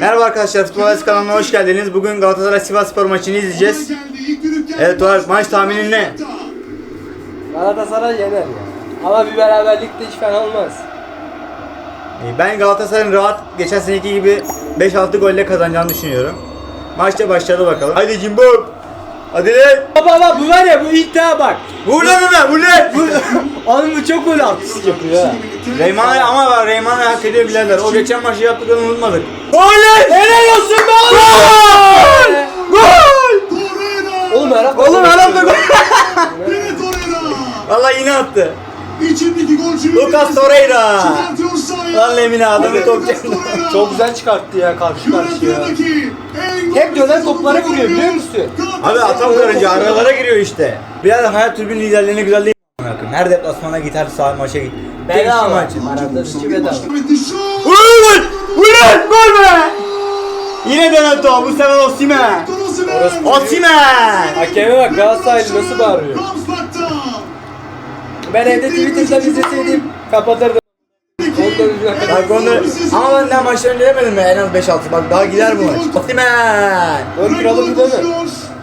Merhaba arkadaşlar, Futbol Ailesi kanalına hoş geldiniz. Bugün Galatasaray Sivasspor maçını izleyeceğiz. Evet Tuğal, maç tahminin ne? Galatasaray yener ya. Ama bir beraberlik de hiç fena olmaz. Ee, Ben Galatasaray'ın rahat geçen seneki gibi 5-6 golle kazanacağını düşünüyorum. Maçta başladı bakalım. Haydi Cimbom! Hadi lan! Baba bak bu var ya bu iddia bak. Vur lan ona, vur lan! Oğlum bu çok gol artist yapıyor ha. Reyman ama bak Reyman hak ediyor birader. O geçen maçı yaptıklarını unutmadık. Gol lan! Helal olsun be oğlum. Gol! Oğlum Erap Oğlum da gol! Vallahi yine attı. İçindeki golcü Lucas Torreira. Çıkartıyor sahaya. Lan Lemine adamı top. Torreira. Çok güzel çıkarttı ya karşı karşıya. Hep dönen toplara vuruyor biliyor musun? Abi atam karınca aralara giriyor işte. Biraz hayat tribün liderliğine güzel değil. Her deplasmana git her sağ maça git. Bedava. maç. Arada içi bedava. Vur! Vur! Gol be! Yine dönen top. Bu sefer Osimhen. Torosimen. Osimhen! Hakeme bak Galatasaraylı nasıl bağırıyor. Ben evde Twitter'dan izleseydim kapatırdım. Bak onu ama ben daha maçtan önce demedim mi? En az 5-6 bak daha gider bu maç. Osimhen! Gol kralı bu değil mi?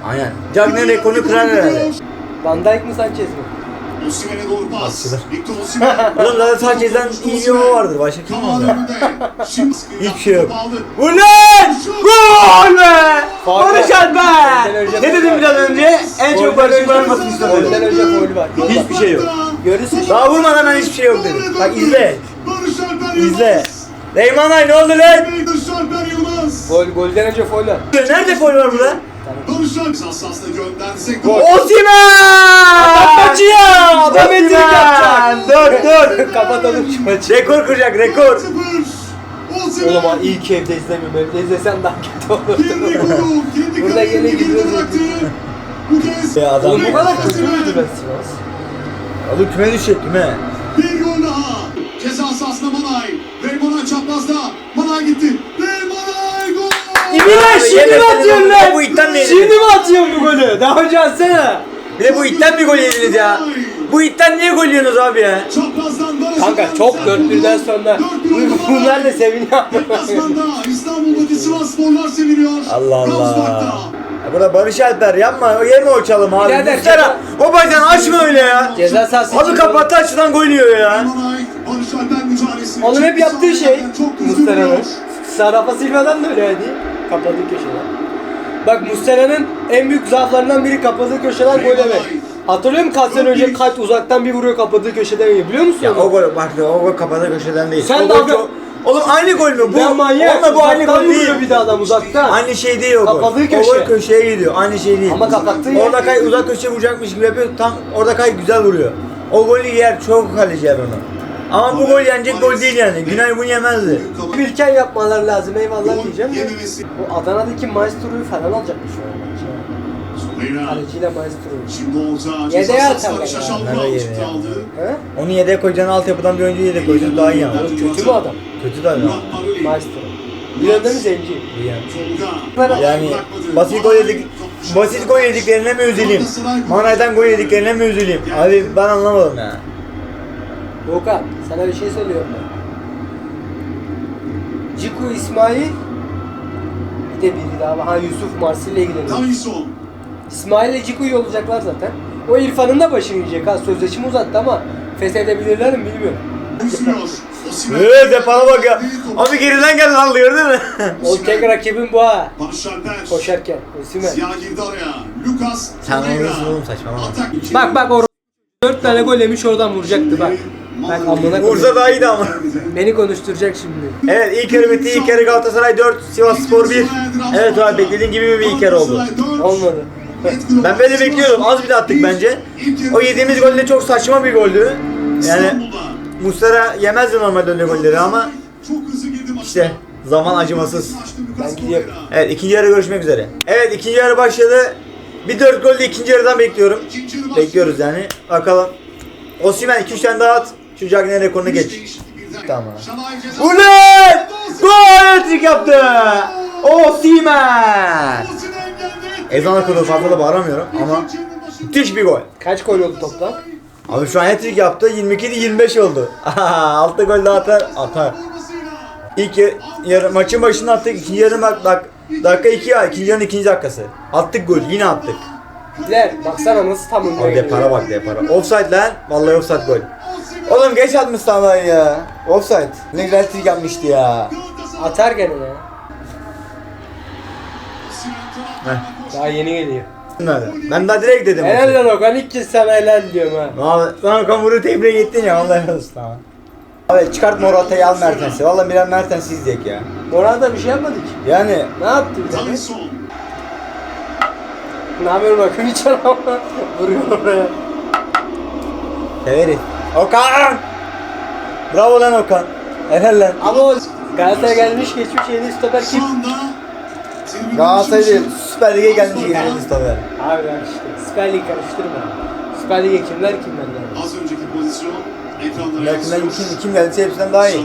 Aynen. Cagney rekorunu kırar herhalde. Van Dijk mi Sanchez mi? Osimhen'e doğru pas. Victor Osimhen. Oğlum zaten Sanchez'den iyi bir o vardır. Başka kim var? Hiçbir şey yok. Aldı. Vur lan! Gol be! Barış Alper! Ne dedim biraz önce? En çok Barış Alper atmasını Golden istedim. önce foul var. Hiçbir şey yok. Görürsün. Daha vurmadan ben hiçbir şey yok dedim. Bak izle. İzle. Reyman Ay ne oldu lan? Gol golden önce foul var. Nerede foul var burada? Barış Alper hassasla gönderse Gol. Osimhen! Maçı ya! Adam ettirik yapacak. Dur dur. Kapatalım şu maçı. Rekor kıracak rekor. 0. Osimhen. Oğlum ha iyi ki evde izlemiyorum. Evde izlesen daha kötü olurdu. Burada geride gidiyoruz. bıraktı. Bu kez Ya adam. Bu kadar kötü müydü ben Sivas? Oğlum küme düşecek küme. bir gol daha. Ceza sahasında Manay. Reyman'a çaprazda. Manay gitti. Reymanay gol. İbiler şimdi mi atıyorsun lan, bu itten neydi? Şimdi mi atıyorsun bu golü? Daha önce atsana. Bir de bu itten bir gol yediniz ya. Bu itten niye gol yiyorsunuz abi ya? Çaprazdan Barış Kanka çok müsaade 4-1'den oldu. sonra 4-1 oldu bunlar Manay. da seviniyor. Deplasmanda İstanbul'daki Sivas Sporlar seviniyor. Allah Allah. Ya burada Barış Alper yapma. O çalım abi. Birader, Muslera, o bacağını açma öyle ya. Ceza sahası Abi için kapattı açıdan gol yiyor ya. Manay, Onun hep yaptığı şey Muslera'nın. Sarrafa Silva'dan da öyle hadi. Kapadığı köşeden. Bak Muslera'nın en büyük zaaflarından biri kapadığı köşeden gol yemek. Hatırlıyor musun kaç sene önce kaç uzaktan bir vuruyor kapadığı köşeden yiyor biliyor musun? Ya onu? o gol bak o gol kapadı köşeden değil. Sen o gol dalga- çok- Oğlum aynı gol mü? Bu, Ben manyak. onunla bu aynı gol değil. bir de adam uzaktan. Aynı şey değil o gol. Kapadığı O köşe. gol köşeye gidiyor. Aynı şey değil. Ama kapattığı yer- Orada kay uzak köşe vuracakmış gibi yapıyor. Tam orada kay güzel vuruyor. O golü yer çok kaleci yer onu. Ama bu gol yenecek gol değil yani. Günay bunu yemezdi. Bilken yapmaları lazım eyvallah diyeceğim de. Bu Adana'daki Maestro'yu falan alacakmış şu an. Kaleciyle Maestro'yu. Şimdi Yedeğe atarlar Şaşal ya. Vural Nereye çıktı ya? aldı. He? Onu yedeğe koyacağın altyapıdan bir oyuncu yedeğe koyacaksın daha iyi ama. Kötü mü adam? Kötü de adam. Maestro. Bir mi zenci? Yani. Yani basit gol yedik, basit gol yediklerine mi üzüleyim? Manay'dan gol yediklerine mi üzüleyim? Abi ben anlamadım ya. Volkan sana bir şey söylüyorum ben. Ciku İsmail bir de biri daha var. Ha Yusuf Marsil'le ilgileniyor. Davinson. İsmail ile Ciku'yu olacaklar zaten. O İrfan'ın da başını yiyecek ha. Sözleşme uzattı ama feshedebilirler mi bilmiyorum. Üzülüyor. Osimhen. Depana bak ya. Abi geriden gel lan gördün mü? O tek rakibin bu ha. Barış Alper. Koşarken. Osimhen. Siyah girdi araya. Lucas. Sen Torreira. olursun oğlum, saçmalama. Atak. Bak bak o 4 tane gol yemiş oradan vuracaktı bak. Bak amına koyayım. daha iyiydi ama. Beni konuşturacak şimdi. Evet ilk yarı bitti. İlk yarı Galatasaray 4, Sivas Spor 1. Evet abi beklediğin gibi bir ilk yarı oldu. Olmadı. Ben böyle bekliyordum. Az bir de attık bence. O yediğimiz gol de çok saçma bir goldü. Yani Muslera yemezdi normalde öyle golleri ama işte zaman acımasız. Ben gidiyorum. Evet ikinci yarı görüşmek üzere. Evet ikinci yarı başladı. Bir dört gol de ikinci yarıdan bekliyorum. Bekliyoruz yani. Bakalım. Osimhen 2-3 tane daha at. Şu Cagney rekorunu geç. Tamam. Ulan! Gol hat yaptı. Osimhen geldi. Ezan okudu fazla da bağıramıyorum ama müthiş bir gol. Kaç gol oldu toplam? Abi şu an hat-trick yaptı. 22'de 25 oldu. 6 gol daha atar. Atar. İlk ya- yarı, maçın başında attık. ikinci yarı bak, dak, dakika 2 ya. İkinci yarının ikinci dakikası. Attık gol. Yine attık. Biler baksana nasıl tam önüne Abi de para bak de para. Offside lan. Vallahi offside gol. Oğlum geç atmış sana ya. Offside. Ne güzel trik yapmıştı ya. Atar gene ya. Daha yeni geliyor. Ben daha direkt dedim. Helal lan Okan ilk kez sana helal diyorum ha. Abi sana kamuru tebrik ettin ya vallahi helal olsun ama. Abi çıkart Morata'yı al Mertens'i. Vallahi birer Mertens'i izleyek ya. Morata bir şey yapmadı ki. Yani Ne yaptı bir tane? Ne yapıyorum bakın hiç ama vuruyor oraya. severiz. Okan! Bravo lan Okan. Helal lan. Ama o Galatasaray gelmiş geçmiş yeni stoper kim? Galatasaray değil, Süper Lig'e gelmiş yeni Mustafa. Abi bak işte Süper Lig karıştırma. Süper Lig'e kimler kimler geldi? Az önceki pozisyon ekranlara Belkinden yansıyor. kim, kim geldiyse hepsinden daha iyi.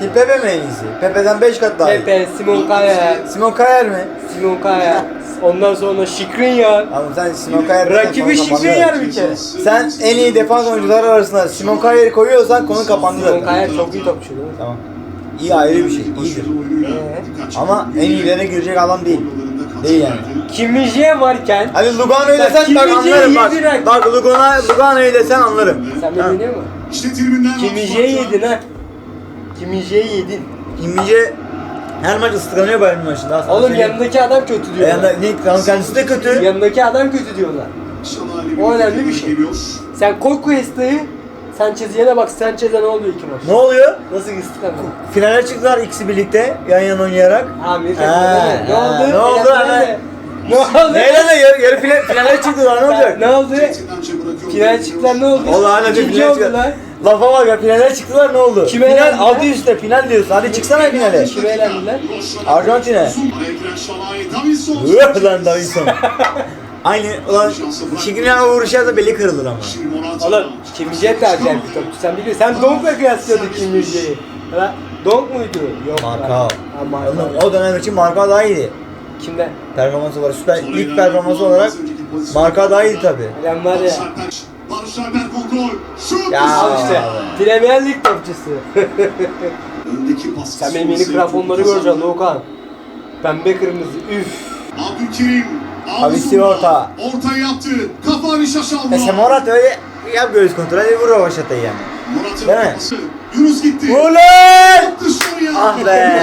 Kim Pepe mi en iyisi? Pepe'den 5 kat daha iyi. Pepe, Simon Kaya, Simon Kayer mi? Simon Kaya. Ondan sonra Şikrinyar. Abi sen Simon Kayer Rakibi Şikrinyar bir kere. Sen en iyi defans oyuncuları arasında Simon Kayer'i koyuyorsan konu kapandı Simon zaten. Kaya çok iyi topçu değil mi? Tamam. İyi ayrı bir şey, iyidir. Ee? Ama en iyilere girecek adam değil. Değil yani. verdi. Kim Min-jae varken Hani Lugano'yu Bak, desen bak anlarım bak. Yedin Bak Lugano, Lugano'yu desen anlarım. sen beni biliyor musun? İşte tribünden Kim Min-jae'yi yedin ha. Kim Min-jae'yi yedin. İmmice her maç ıslıklanıyor Bayern maçında. aslında. Oğlum Söyleyeyim. yanındaki adam kötü E, diyorlar. yanında, ne, tamam kendisi de kötü. Yanındaki adam kötü diyorlar. O önemli bir şey. Sen koy Cuesta'yı Sanchez'e bak Sanchez'e ne oluyor iki maç? Ne oluyor? Nasıl ıslıklandı? Finale çıktılar ikisi birlikte yan yana oynayarak. Amir Ha, ne ha, oldu? ne oldu de. Ne oldu? Neyle de yarı, yarı final, finale çıktılar ne olacak? Ne oldu? Centilmence bırakıyor. Final çıktılar ne oldu? Vallahi hala bir İkinci oldular. çıktılar. Lafa bak ya finale çıktılar ne oldu? Kime final elendiler? adı üstte final diyorsun hadi çıksana finale. Kime elendiler? Arjantin'e. Üh lan Davinson. Aynı ulan Şikrinyar vuruşa da beli kırılır ama. Oğlum Kim Min-jae de acayip bir topçu. Sen biliyorsun. Sen Donk'la kıyaslıyordun Kim Min-jae'yi. Ha? Donk muydu? Yok. Marka. Ha, Marka. Oğlum, o dönem için Marka daha iyiydi. Kimden? Performans olarak süper lig performansı olarak Marka daha iyiydi tabi. Ulan var ya. Barış Alper kontrol. Şut. Ya. Al işte. Premier Lig topçusu. Öndeki pas. Sen benim yeni krafonları göreceksin Doğukan. Pembe kırmızı. Üf. Abdülkerim. Abisi orta. Ortayı yaptı. Kafa bir şaşaldı. Sen Morat öyle yap göğüs kontrolü hadi vur o başlatayı yani. Murat'ın Değil mi? Yunus gitti. Ulan! Dışarıya. Ah be!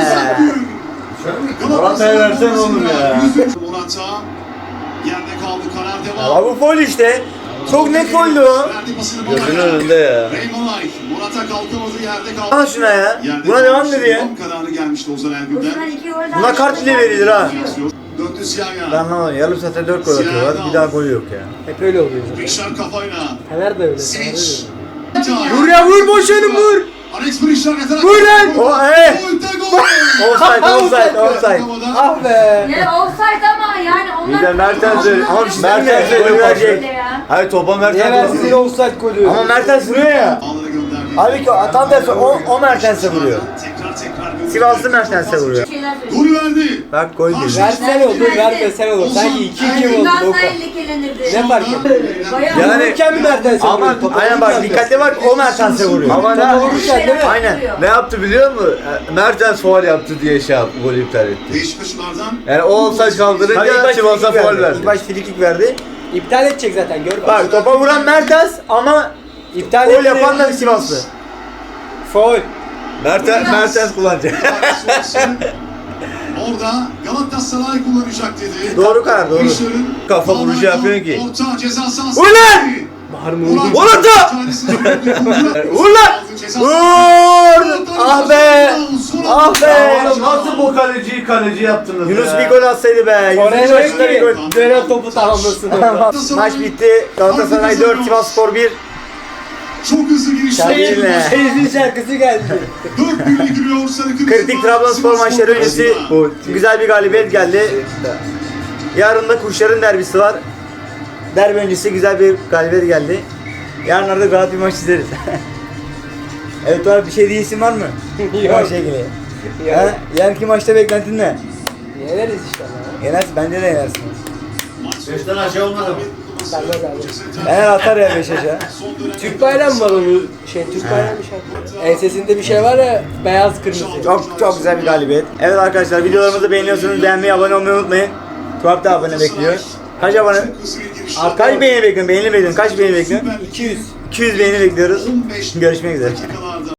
Morata'ya versen oğlum ya. Morata. Yerde kaldı. Karar Ya devam. bu foul işte. Çok net foul'du o. Gözünün önünde ya. Morata kalkamadı. Yerde kaldı. Al şuna ya. Buna devam dedi ya. Kararı gelmişti Ozan Ergün'den. Buna kart bile verilir ha. Döndü Siyahya. Ben anlamadım. Yarım saate 4 gol atıyorlar. Bir daha gol yok ya. Hep öyle oluyor zaten. Rişar kafayla. Fener de öyle. Öyle. Vur ya vur boşanı vur. Alex Rişar yatarak. Vur lan! O, eh! Gol. Offside, offside, offside. Ah be. Ya offside ama. Bir de Mertens Mertens pas verecek. ya. Hayır topa Niye Mertens versin yine offside golü? Ama Mertens vuruyor ya. Halbuki o- tam tersi o, o Mertens'e vuruyor. Sivaslı Mertens'e vuruyor. Golü verdi. Bak gol değil. Versen olur, vermesen olur. Sanki iki kim oldu Doka. Ne fark etti? Yani- Vururken mi Mertens'e Ama- vuruyor? Topa Aynen bak vururken dikkatli bak o Mertens'e vuruyor. Ama Topa ne, vururken değil mi? Aynen. ne yaptı biliyor musun? E, Mertens faul yaptı diye şey yaptı, golü iptal etti. Beşiktaşlardan Yani o offside Tabii ilk kaldırınca baş Sivas'a frikik faul verdi. verdi. İlk baş frikik verdi. İptal edecek zaten gör bak. Bak topa vuran Mertens ama İptal gol etti. yapan da Sivaslı. Foul. Mertens, Mertens kullanacak. Orada Galatasaray kullanacak dedi. Doğru karar, doğru. Kafa vuruşu yapıyor ki. Orta ceza sahası. Ulan! Bağırma oğlum. Orta! Ulan! Vur! Ah be! Ah be! Oğlum nasıl bu kaleciyi kaleci yaptınız Yunus ya? bir gol atsaydı be. Yunus başında bir gol. dönem topu tamamlasın. Maç bitti. Galatasaray 4, Sivasspor 1. Çok hızlı giriş. Şahin'le. Şeyizin şarkısı geldi. 4 birlik giriyor Sarı Kırmızı. Kritik Trabzonspor maçları öncesi güzel bir galibiyet geldi. Yarın da Kuşların derbisi var. Derbi öncesi güzel bir galibiyet geldi. Yarınlarda rahat bir maç izleriz. evet abi bir şey değilsin var mı? Yok. Maçla ilgili. Yok. Ha? Yarınki maçta beklentin ne? Yeneriz işte lan. Yenersin bence de yenersin. Maç Beşten aşağı olmadı mı? Abi. Fener atar ya Beşiktaş'a. Türk bayrağı mı var onun? Şey Türk bayrağı mı şey? Ensesinde bir şey var ya beyaz kırmızı. Çok çok güzel bir galibiyet. Evet arkadaşlar videolarımızı beğeniyorsunuz. Beğenmeyi, abone olmayı unutmayın. Tuğap da abone bekliyor. Kaç abone? Kaç beğeni bekliyorsun? Beğeni bekliyorsun. Kaç beğeni bekliyorsun? 200. 200 beğeni bekliyoruz. Görüşmek üzere.